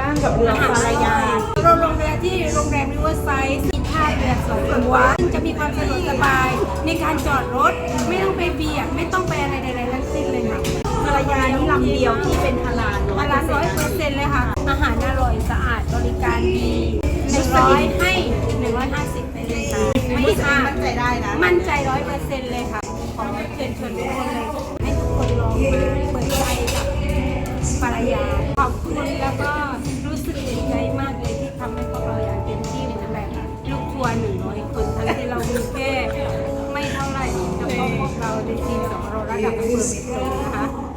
บ้างกับเรือฟ้ายาเราลงแรมที่โรงแรมริเวอร์ไซด์ที่ท่าเรือสองตัวจะมีความสะดวกสบายในการจอดรถ ไม่ต้องไปเบียดไม่ต้องไปอะไรใดๆทั้งสิ้นเลยค่ะภรรยานี่ลำเดียวที่เป็นฮาลาลาลาลร้อยเปอร์เซ็นต์เลยค่ะ อาหารอร่อยสะอาดบริการดีหนึ่งร้อยให้หนึ่งร้อยห้าสิบไปเลยค่ะไม่ค่ะมั่นใจได้นะ มั่นใจร้อยเปอร์เซ็นต์เลยค่ะ ขอเชิญชวนทุกคนเลยให้ทุกคนลองเปิดใจกับภรรยาขอบคุณแล้วก็ ร่แต่พวกเราในทีมของเราระดับอำเภอเมืองนะคะ